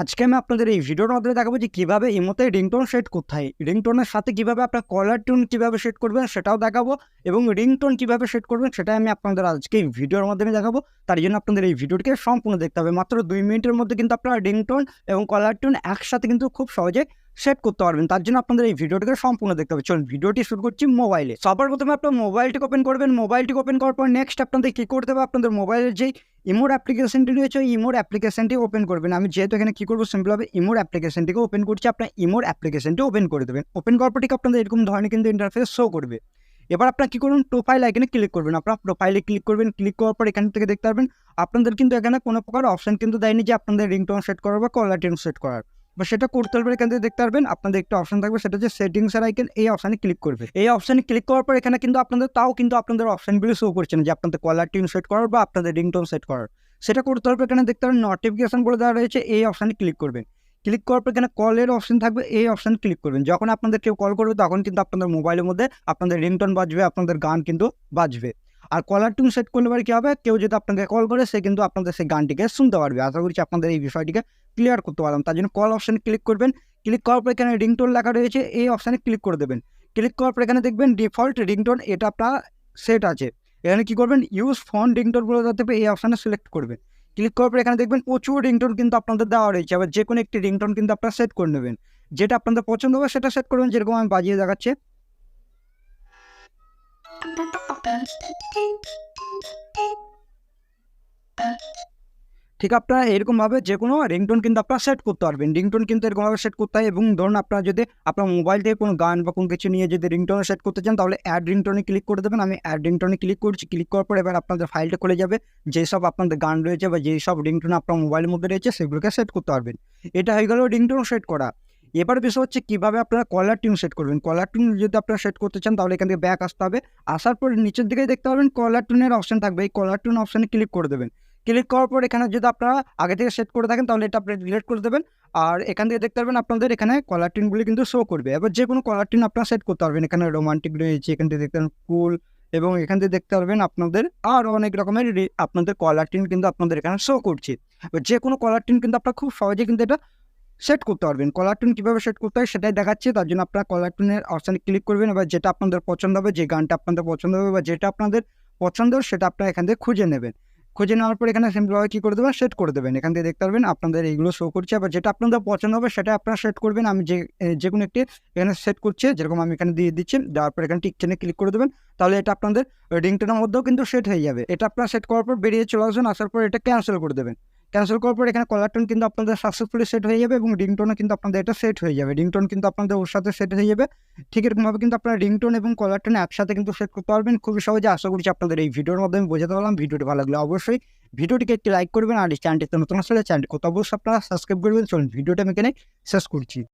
আজকে আমি আপনাদের এই ভিডিওর মাধ্যমে দেখাবো যে কীভাবে ইমোতে রিংটোন সেট করতে রিংটোনের সাথে কীভাবে আপনার কলার টিউন কীভাবে সেট করবেন সেটাও দেখাবো এবং রিংটোন কীভাবে সেট করবেন সেটাই আমি আপনাদের আজকে এই ভিডিওর মাধ্যমে দেখাবো। তার জন্য আপনাদের এই ভিডিওটিকে সম্পূর্ণ দেখতে হবে। মাত্র দুই মিনিটের মধ্যে কিন্তু আপনার রিংটোন এবং কলার টিউন একসাথে কিন্তু খুব সহজে সেট করতে পারবেন। তার জন্য আপনাদের এই ভিডিওটিকে সম্পূর্ণ দেখতে হবে। চলুন, ভিডিওটি শুরু করছি মোবাইলে সবার প্রথমে আপনার মোবাইলটিকে ওপেন করবেন। মোবাইলটিকে ওপেন করার পর নেক্সট আপনাদের কী করতে হবে? আপনাদের মোবাইলের যেই ইমোর অ্যাপ্লিকেশনটি রয়েছে, ওই ইমোর অ্যাপ্লিকেশনটি ওপেন করবেন। আমি যেহেতু এখানে কী করব? সিম্পলভাবে ইমোর অ্যাপ্লিকেশনটিকে ওপেন করছি। আপনার ইমোর অ্যাপ্লিকেশনটি ওপেন করে দেবেন। ওপেন করার পর ঠিক আপনাদের এরকম ধরনের কিন্তু ইন্টারফেস শো করবে। এবার আপনার কী করুন? প্রোফাইল আইকনে ক্লিক করবেন। আপনার প্রোফাইলে ক্লিক করবেন। ক্লিক করার পর এখান থেকে দেখতে পারবেন, আপনাদের কিন্তু এখানে কোনো প্রকার অপশন কিন্তু দেয়নি যে আপনাদের রিংটোন সেট করার বা কলার টিউন সেট করার। বা সেটা করতে পারবেন, এখান থেকে দেখতে পারবেন। আপনাদের একটা অপশন থাকবে, সেটা হচ্ছে সেটিংসের আইকন এই অপশানে ক্লিক করবে। এই অপশানে ক্লিক করার পর এখানে কিন্তু আপনাদের, তাও কিন্তু আপনাদের অপশনগুলো শো করছে না, যে আপনাদের কলার টিউন সেট করার বা আপনাদের রিংটোন সেট করার। সেটা করতে পারবে এখানে দেখতে পারেন নোটিফিকেশন বলে দেওয়া রয়েছে, এই অপশানে ক্লিক করবেন। ক্লিক করার পর এখানে কলের অপশন থাকবে, এই অপশানে ক্লিক করবেন। যখন আপনাদের কেউ কল করবে, তখন কিন্তু আপনাদের মোবাইলের মধ্যে আপনাদের রিংটোন বাজবে, আপনাদের গান কিন্তু বাজবে। আর কলার টিউন সেট করলে পরে কী হবে? কেউ যদি আপনাকে কল করে, সে কিন্তু আপনাদের সেই গানটিকে শুনতে পারবে। আশা করছি আপনাদের এই বিষয়টিকে ক্লিয়ার করতে পারলাম। তার জন্য কল অপশানে ক্লিক করবেন। ক্লিক করার পর এখানে রিংটোন লেখা রয়েছে। এই অপশানে ক্লিক করে দেবেন। ক্লিক করার পর এখানে দেখবেন ডিফল্ট রিংটোন এটা আপনার সেট আছে। এখানে কী করবেন? ইউজ ফোন রিংটোন বলে দেবে এই অপশানে সিলেক্ট করবেন। ক্লিক করার পর এখানে দেখবেন প্রচুর রিংটোন কিন্তু আপনাদের দেওয়া রয়েছে। আবার যে কোনো একটি রিংটোন কিন্তু আপনারা সেট করে নেবেন। যেটা আপনাদের পছন্দ হবে সেটা সেট করবেন। যেরকম আমি বাজিয়ে দেখাচ্ছি। ঠিক আপনারা এরকমভাবে যে কোনো রিংটোন কিন্তু আপনারা সেট করতে পারবেন। রিংটোন কিন্তু এরকমভাবে সেট করতে হয় এবং ধরুন আপনারা যদি আপনার মোবাইল থেকে কোনো গান বা কোনো কিছু নিয়ে যদি রিংটোনে সেট করতে চান, তাহলে অ্যাড রিংটোনে ক্লিক করে দেবেন। আমি অ্যাড রিংটোনে ক্লিক করছি ক্লিক করার পর এবার আপনাদের ফাইলটা খুলে যাবে। যেসব আপনাদের গান রয়েছে বা যেই সব রিংটোন আপনার মোবাইলের মধ্যে রয়েছে, সেগুলোকে সেট করতে পারবেন। এটা হয়ে গেল রিংটোন সেট করা। এবার বিষয় হচ্ছে কীভাবে আপনারা কলার টিউন সেট করবেন? কলার টিউন যদি আপনারা সেট করতে চান, তাহলে এখান থেকে ব্যাক আসতে হবে। আসার পর নিচের দিকে দেখতে পাবেন কলার টিউনের অপশন থাকবে। এই কলার টিউন অপশানে ক্লিক করে দেবেন। ক্লিক করার পর এখানে যদি আপনারা আগে থেকে সেট করে থাকেন, তাহলে এটা আপনি ডিলিট করে দেবেন। আর এখান থেকে দেখতে পারবেন আপনাদের এখানে কলার টিউনগুলি কিন্তু শো করবে। এবার যে কোনো কলার টিউন আপনারা সেট করতে পারবেন। এখানে রোমান্টিক রয়েছে, এখান থেকে দেখতে পারেন কুল এবং এখান থেকে দেখতে পারবেন আপনাদের আরও অনেক রকমের আপনাদের কলার টিউন কিন্তু আপনাদের এখানে শো করছে। এবার যে কোনো কলার টিন কিন্তু আপনারা খুব সহজে কিন্তু এটা সেট করতে পারবেন। কলার টিউন কীভাবে সেট করতে হয় সেটাই দেখাচ্ছি, তার জন্য আপনারা কলার টিউনের অপশানে ক্লিক করবেন। এবার যেটা আপনাদের পছন্দ হবে, যে গানটা আপনাদের পছন্দ হবে বা যেটা আপনাদের পছন্দ সেটা আপনারা এখান থেকে খুঁজে নেবেন। খুঁজে নেওয়ার পর এখানে সিম্পলভাবে কী করে দেবেন? সেট করে দেবেন। এখান থেকে দেখতে পারবেন আপনাদের এইগুলো শো করছে। আবার যেটা আপনাদের পছন্দ হবে, সেটা আপনারা সেট করবেন। আমি যে যে কোনো একটি এখানে সেট করছে, যেরকম আমি এখানে দিয়ে দিচ্ছি, দেওয়ার পর এখানে টিক চেনে ক্লিক করে দেবেন। তাহলে এটা আপনাদের রিংটোনের মধ্যেও কিন্তু সেট হয়ে যাবে। এটা আপনারা সেট করার পর বেরিয়ে চলে আসবেন, আসার পর এটা ক্যান্সেল করে দেবেন। ক্যান্সেল করার পর এখানে কলার টোন কিন্তু আপনাদের সাকসেসফুলি সেট হয়ে যাবে এবং রিংটোনও কিন্তু আপনাদের এটা সেট হয়ে যাবে। রিংটোন কিন্তু আপনাদের ওর সাথে সেট হয়ে যাবে। ঠিক এরকমভাবে কিন্তু আপনারা রিংটোন এবং কলার টোন একসাথে কিন্তু সেট করতে পারবেন। খুবই সহজে আশা করছি আপনাদের এই ভিডিওর মাধ্যমে বোঝাতে পারলাম। ভিডিওটি ভালো লাগলে অবশ্যই ভিডিওটিকে একটি লাইক করবেন আর এই চ্যানেলটিতে নতুন আসলে চ্যানেলটি কত অবশ্যই আপনারা সাবস্ক্রাইব করবেন। চলুন, ভিডিওটা আমি এখানে শেষ করছি।